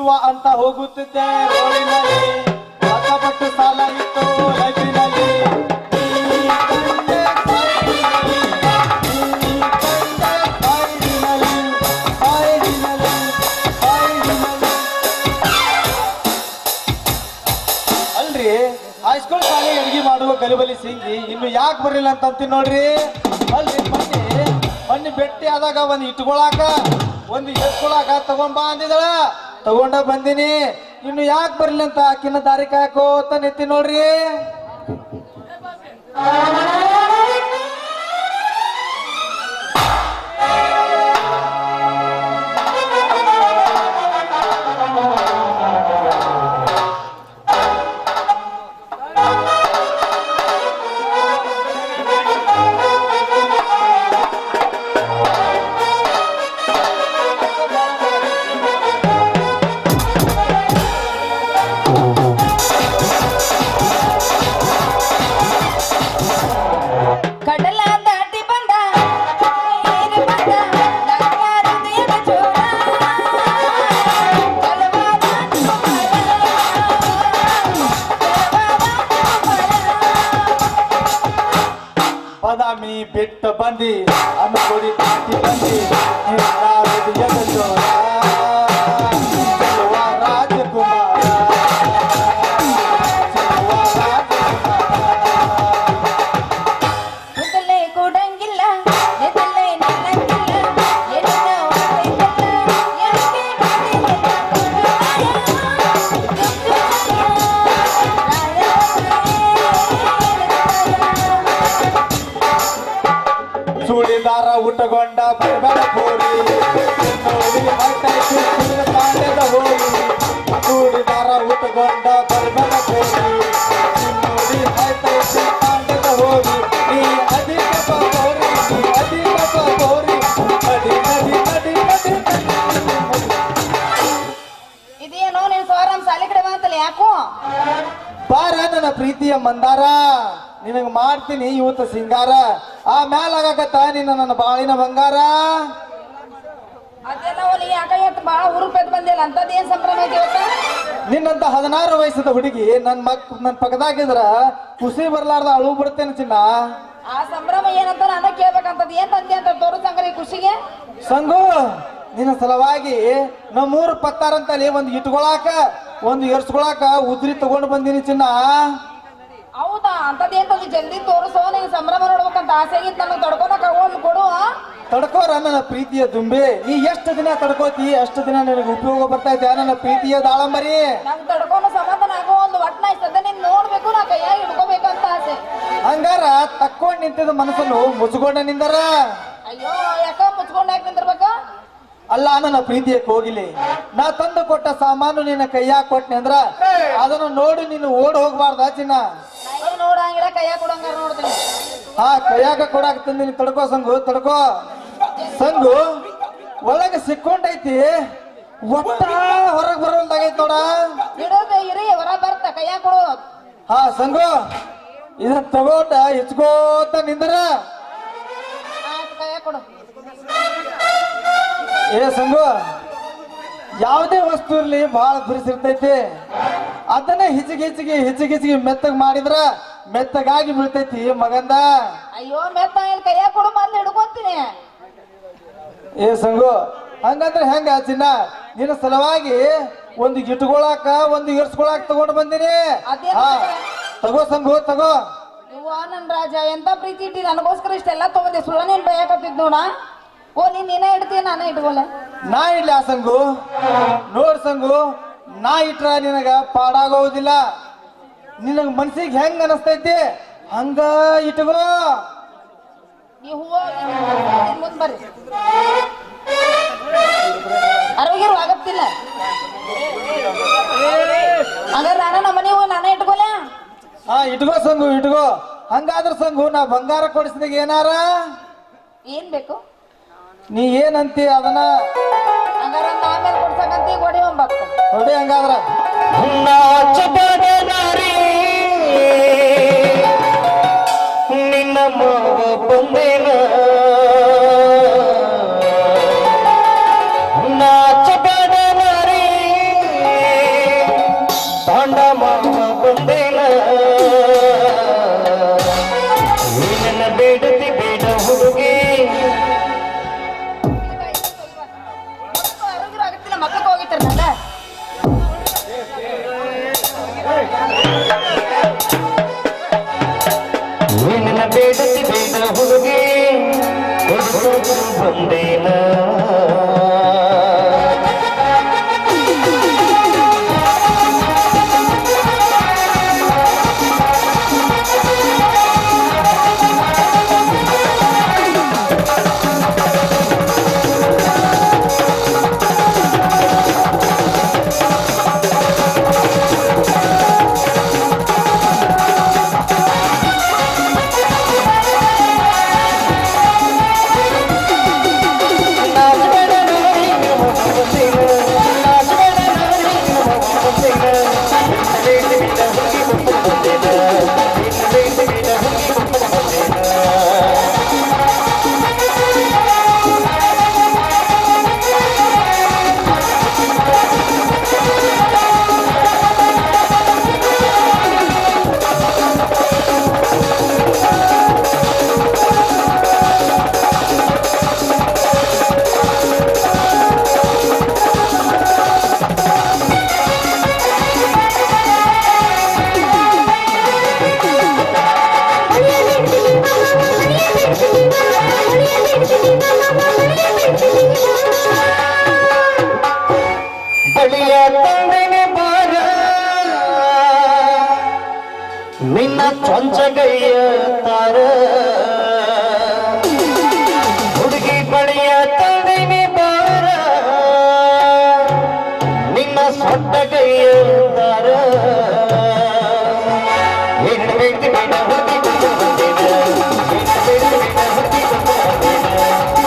ಶಿವ ಅಂತ ಹೋಗುತ್ತಿದ್ದೆ ರೋಡಿನಲ್ಲಿ. ಸಾಲ ಇತ್ತು ಲೈಫಿನಲ್ಲಿ. ಅಲ್ರಿ ಹೈಸ್ಕೂಲ್ ಶಾಲೆ ಅಡಿಗೆ ಮಾಡುವ ಗಲಿಬಲಿ ಸಿಂಗಿ ಇನ್ನು ಯಾಕೆ ಬರಲಿಲ್ಲ ಅಂತ ಅಂತೀನಿ ನೋಡ್ರಿ. ಅಲ್ರಿ ಬನ್ನಿ ಬನ್ನಿ ಭೇಟಿ ಆದಾಗ ಒಂದು ಇಟ್ಕೊಳಾಕ, ಒಂದು ಎತ್ಕೊಳಾಕ ತಗೊಂಬಾ ಅಂದಿದಳ ತಗೊಂಡ ಬಂದಿನಿ. ಇನ್ನು ಯಾಕೆ ಬರ್ಲಿ ಅಂತ ಆಕಿನ ದಾರಿ ಕಾಯಕೋತ ನಿಂತಿ ನೋಡ್ರಿ. ಬಾದಾಮಿ ಬಿಟ್ಟು ಬಂದಿ ಅನುಗುಡಿ ತಾಟಿ ಬಂದಿ ನಿನ್ನ ಹೃದಯದ ಉಟ್ಟಗೊಂಡ ಬರಬೇಡ ಕೋರಿ ನೋಡಿ ಹೊರಟೈತಿ ಸುಳ್ಳು ತಾಂಡದ ಹೋಗಿ ಚೂಡಿದಾರ ಉಟ್ಟಗೊಂಡ ಬರಬೇಡ ಕೋರಿ ನೋಡಿ ತಾಂಡದ ಹೋಗಿ ನೀ ಅಧಿಕ ಕೋರಿ ನೀ ಅಧಿಕ ಇದೇನೋ ನಿನ್ ಸ್ವರಂ ಸಾಲಿ ಕಡೆ ಬಂತಲ್ಲ ಯಾಕೋ? ಬಾರ ನನ್ನ ಪ್ರೀತಿಯ ಮಂದಾರ. ನಿನಗ ಮಾಡ್ತೀನಿ ಇವತ್ತು ಸಿಂಗಾರ. ಆ ಮ್ಯಾಲ ಆಗಾಕತ್ತ ನಿನ್ನ ನನ್ನ ಬಾಳಿನ ಬಂಗಾರ? ನಿನ್ನಂತ ಹದಿನಾರು ವಯಸ್ಸದ ಹುಡುಗಿ ನನ್ ಮಕ್ ನನ್ ಪಕ್ಕದಾಗಿದ್ರ ಖುಷಿ ಬರ್ಲಾರ್ದ ಅಳು ಬಿಡ್ತೇನೆ ಚಿನ್ನ. ಆ ಸಂಭ್ರಮ ಏನಂತ ನಾನು ಕೇಳ್ಬೇಕಂತದ್ ಏನ್ ತಂದೆ ಅಂತ ತೋರಿಸಂಗ್ರಿ ಖುಷಿಗೆ? ಸಂಗು ನಿನ್ನ ಸಲುವಾಗಿ ನಮ್ಮೂರು ಪತ್ತಾರಂತಲ್ಲಿ ಒಂದು ಇಟ್ಕೊಳಾಕ ಒಂದು ಎರ್ಸ್ಕೊಳಾಕ ಉದ್ರಿ ತಗೊಂಡು ಬಂದಿನಿ ಚಿನ್ನ. ಹೌದಾ? ಅಂತದೇನ್ ಜಲ್ದಿ ತೋರಿಸೋ? ನಿನ್ ಸಂಭ್ರಮ ನೋಡ್ಬೇಕಂತ ಆಸೆ ಆಗಿತ್ತು ನನಗೆ ತಡ್ಕೊಳಕ ಒಂದು ಕೊಡು ಆ? ತಡ್ಕೋರ ನನ್ನ ಪ್ರೀತಿಯ ದುಂಬೆ. ನೀ ಎಷ್ಟು ದಿನ ತಡ್ಕೋತಿ? ಅಷ್ಟು ದಿನ ನಿನಗೆ ಉಪಯೋಗ ಬರ್ತೈತೆ ನನ್ನ ಪ್ರೀತಿಯ ದಾಳಂಬರಿ? ನಂಗೆ ತಡ್ಕೊಂಡು ಸಮಾಧಾನ ಆಗೋ ಒಂದು ಒಟ್ನ ಇಷ್ಟ ನೀನ್ ನೋಡ್ಬೇಕು ನಾ ಕೈಯಾಗಿ ಹಿಡ್ಕೋಬೇಕಂತ ಆಸೆ. ಹಂಗಾರ ತಕ್ಕೊಂಡ್ ನಿಂತಿದ್ದ ಮನಸ್ಸನ್ನು ಮುಚ್ಕೊಂಡ ನಿಂದರ? ಅಯ್ಯೋ ಯಾಕ ಮುಚ್ಕೊಂಡು ಯಾಕೆ ನಿಂದಿರ್ಬೇಕ? ಅಲ್ಲ ನನ್ನ ಪ್ರೀತಿಯ ಹೋಗಿಲಿ. ನಾ ತಂದು ಕೊಟ್ಟ ಸಾಮಾನು ನಿನ್ನ ಕೈಯಾಗ ಕೊಟ್ಟನೆ ಅಂದ್ರ ಅದನ್ನು ನೋಡಿ ನೀನು ಓಡ್ ಹೋಗ್ಬಾರ್ದ ಚಿನ್ನ ನೋಡಂಗಿಲ್ಲ ಕೈಯಾಗ ಕೊಡಂಗಾರ ನೋಡ್ತೀನಿ. ಹಾ ಕೈಯಾಗ ಕೊಡಾಕ ತಂದಿನಿ. ತಡ್ಕೋ ಸಂಗು ತಡ್ಕೋ. ಸಂಗು ಒಳಗೆ ಸಿಕ್ಕೊಂಡೈತಿ. ಒಟ್ಟ ಹೊರಗ್ ಬರೋದಾಗೈತಿ ನೋಡ. ಇಡೋದು ಇರಿ ಹೊರ ಬರ್ತ ಕೈಯಾಗ ಕೊಡು. ಹಾ ಸಂಗು ಇದನ್ನ ತಗೊಂಡ ಹೆಚ್ಕೋತ ನಿಂದ್ರ. ಕೈಯಾಗ ಕೊಡು. ಏ ಸಂಗು ಯಾವುದೇ ವಸ್ತು ಇರಲಿ ಬಹಳ ಬಿರಿಸಿರ್ತೈತಿ. ಅದನ್ನ ಹಿಚಿಗೆ ಹಿಚಿಗೆ ಹಿಚಿಗೆ ಹಿಚಿಗೆ ಮೆತ್ತಗ್ ಮಾಡಿದ್ರ ಮೆತ್ತಗಾಗಿ ಬೀಳ್ತೈತಿ ಮಗಂದ. ಅಯ್ಯೋ ಮೆತ್ತ ಕೈಯ ಕೊಡು ಮೊದ್ಲು ಹಿಡ್ಕೊಂತೀನಿ. ಏ ಸಂಗು ಹಂಗಂದ್ರೆ ಹೆಂಗ ಚಿನ್ನ ನಿನ್ನ ಸಲುವಾಗಿ ಒಂದು ಇಟ್ಕೊಳಾಕ ಒಂದು ಇರ್ಸ್ಕೊಳಾಕ ತಗೊಂಡು ಬಂದಿನಿ. ತಗೋ ಸಂಗು ತಗೋ. ನೀವು ನನ್ ರಾಜ ಎಂತ ಪ್ರೀತಿ ಇಟ್ಟಿ ನನಗೋಸ್ಕರ ಇಷ್ಟೆಲ್ಲ ತಗೊಂಡೆ. ಸುಳ್ಳ ನೀನ್ ಬಯಕತ್ತಿದ್ ನೋಡ? ಓ ನೀನ್ ನೀನೇ ಇಡ್ತೀಯ ನಾನೇ ಇಟ್ಕೊಲ್ಲ ನಾ ಇಡ್ಲಿ ಆ ಸಂಗು? ನೋಡ್ ಸಂಗು ನಾ ಇಟ್ರ ನಿನಗ ಪಾಡಾಗೋದಿಲ್ಲ. ನಿನಗ ಮನ್ಸಿಗೆ ಹೆಂಗ್ ಅನಸ್ತೈತಿ? ಹಂಗ ಇಟ್ಕೋ. ನೀ ಮುಂದ್ ಬರ್ರಿ. ಅರೋಗ್ಯರು ಆಗತ್ತಿಲ್ಲ. ಹಂಗಾರೆ ನಾನು ನಮ್ಮ ಮನೆ ಹೂವ ನಾನೇ ಇಟ್ಕೊಲೆ ಹಾ ಇಟ್ಕೋ ಸಂಗು ಇಟ್ಕೋ. ಹಂಗಾದ್ರ ಸಂಗು ನಾ ಬಂಗಾರ ಕೊಡಿಸಿದಾಗ ಏನಾರ? ಏನ್ ಬೇಕು? ನೀ ಏನಂತಿ ಅದನ್ನ? ಹಂಗಾರ ಆಮೇಲೆ ಕೊಡ್ಸಕಂತಿ ಗೋಡಿ ಒಂಬತ್ತು ನೋಡಿ ಹಂಗಾದ್ರ. ಬೇಡತಿ ಬೇಡ ಹುಡುಗಿ ಬಂದೇನ? ಚೊಂಚಗಯ್ಯ ತಾರ ಹುಡುಗಿ ಬಳಿಯ ತಡಿಮಿ ಬಾರ ನಿನ್ನ ಸೊಟ್ಟಗಯ್ಯ ತಾರ ಏನು ವ್ಯಕ್ತಿ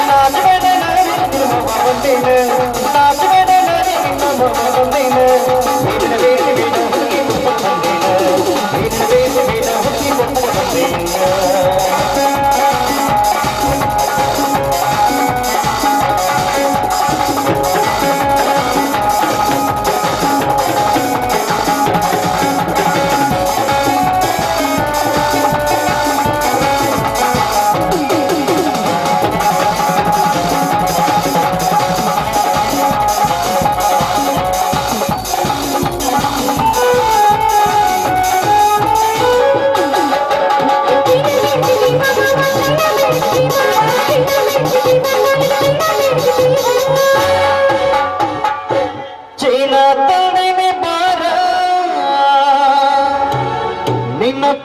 ನಾಚಬೇಡ ನಾಚಬೇಡ ನಾಚಬೇಡ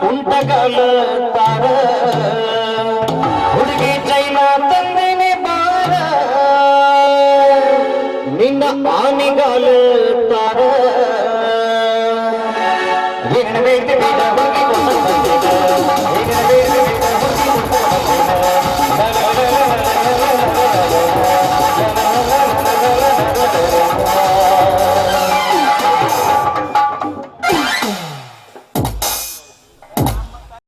ಕುಂಟಗಲು ತರ